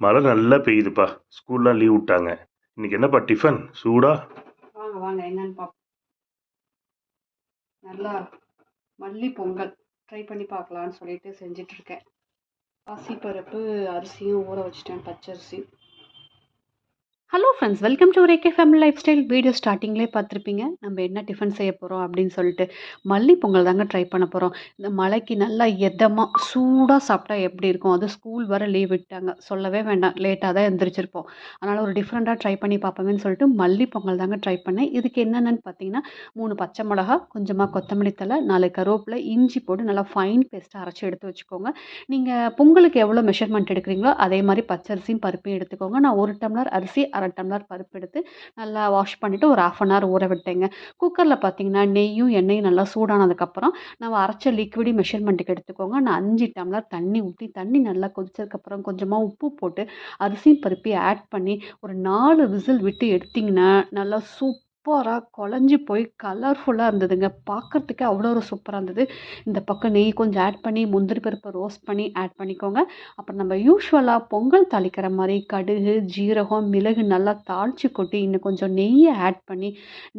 மழை நல்லா பெய்யுதுப்பா. ஸ்கூல்லாம் லீவ் விட்டாங்க. இன்னைக்கு என்னப்பா டிஃபன்? சூடா? வாங்க வாங்க. என்னன்னு பார்ப்போம் நல்லா மல்லி பொங்கல். ட்ரை பண்ணி பார்க்கலான்னு சொல்லிட்டு செஞ்சுட்டு இருக்கேன் பாசிப்பருப்பு அரிசியும் ஊற வச்சுட்டேன். பச்சரிசி. Hello? Friends welcome to RK family lifestyle video ஸ்டார்டிங்லேயே பார்த்துருப்பீங்க. நம்ம என்ன டிஃபன் செய்ய போகிறோம் அப்படின்னு சொல்லிட்டு மல்லி பொங்கல் தாங்க ட்ரை பண்ண போகிறோம் இந்த மலைக்கு நல்லா எதமாக சூடாக சாப்பிட்டா எப்படி இருக்கும்? அது ஸ்கூல் வர லீவ் விட்டாங்க. சொல்லவே வேண்டாம். லேட்டாக தான் எழுந்திரிச்சிருப்போம் அதனால் ஒரு டிஃப்ரெண்ட்டாக ட்ரை பண்ணி பார்ப்போமேன்னு சொல்லிட்டு மல்லி பொங்கல் தாங்க ட்ரை பண்ணேன். இதுக்கு என்னென்னு பார்த்தீங்கன்னா மூணு பச்சை மிளகா கொஞ்சமாக கொத்தமல்லி தலை நாலு கருவேப்பிலை இஞ்சி போட்டு நல்லா ஃபைன் பேஸ்ட்டாக அரைச்சி எடுத்து வச்சுக்கோங்க. நீங்கள் பொங்கலுக்கு எவ்வளோ மெஷர்மெண்ட் எடுக்கிறீங்களோ அதே மாதிரி பச்சரிசியும் பருப்பையும் எடுத்துக்கோங்க. நான் ஒரு டம்ளர் அரிசி அரை டம்ளர் பருப்பு எடுத்து நல்லா வாஷ் பண்ணிவிட்டு ஒரு ஆஃப் அன் ஹவர் ஊற விட்டேங்க. குக்கரில் பார்த்தீங்கன்னா நெய்யும் எண்ணெயும் நல்லா சூடானதுக்கப்புறம் நம்ம அரைச்ச லிக்விடி மெஷர்மெண்ட்டுக்கு எடுத்துக்கோங்க. நான் அஞ்சு டம்ளர் தண்ணி ஊற்றி தண்ணி நல்லா கொதிச்சதுக்கப்புறம் கொஞ்சமாக உப்பு போட்டு அரிசியும் பருப்பையும் ஆட் பண்ணி ஒரு நாலு விசில் விட்டு எடுத்திங்கன்னா நல்லா சூப் சூப்பராக குழஞ்சி போய் கலர்ஃபுல்லாக இருந்ததுங்க. பார்க்குறதுக்கே அவ்வளோ ஒரு சூப்பராக இருந்தது. இந்த பக்கம் நெய் கொஞ்சம் ஆட் பண்ணி முந்திரி பருப்பை ரோஸ்ட் பண்ணி ஆட் பண்ணிக்கோங்க. அப்புறம் நம்ம யூஸ்வலாக பொங்கல் தாளிக்கிற மாதிரி கடுகு ஜீரகம் மிளகு நல்லா தாளித்து கொட்டி இன்னும் கொஞ்சம் நெய்யை ஆட் பண்ணி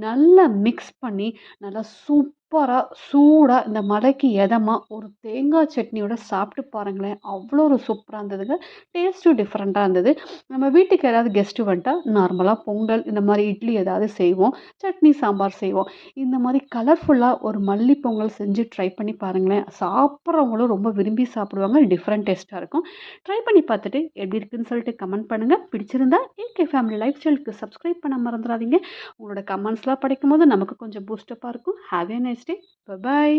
நல்லா மிக்ஸ் பண்ணி நல்லா சூப் சூப்பராக சூடாக இந்த மலைக்கு எதமாக ஒரு தேங்காய் சட்னியோட சாப்பிட்டு பாருங்களேன். அவ்வளோ ஒரு சூப்பராக இருந்ததுங்க. டேஸ்ட்டும் டிஃப்ரெண்ட்டாக இருந்தது. நம்ம வீட்டுக்கு யாராவது கெஸ்ட்டு வந்துட்டா நார்மலாக பொங்கல் இந்த மாதிரி இட்லி ஏதாவது செய்வோம். சட்னி சாம்பார் செய்வோம். இந்த மாதிரி கலர்ஃபுல்லாக ஒரு மல்லி பொங்கல் செஞ்சு ட்ரை பண்ணி பாருங்களேன். சாப்பிட்றவங்களும் ரொம்ப விரும்பி சாப்பிடுவாங்க. டிஃப்ரெண்ட் டேஸ்ட்டாக இருக்கும். ட்ரை பண்ணி பார்த்துட்டு எப்படி இருக்குன்னு சொல்லிட்டு கமெண்ட் பண்ணுங்கள் பிடிச்சிருந்தா ஏகே ஃபேமிலி லைஃப் ஸ்டைலுக்கு சப்ஸ்கிரைப் பண்ண மறந்துடாதீங்க. உங்களோட கமெண்ட்ஸ்லாம் படிக்கும் போது நமக்கு கொஞ்சம் பூஸ்டப்பாக இருக்கும். Have a nice day bye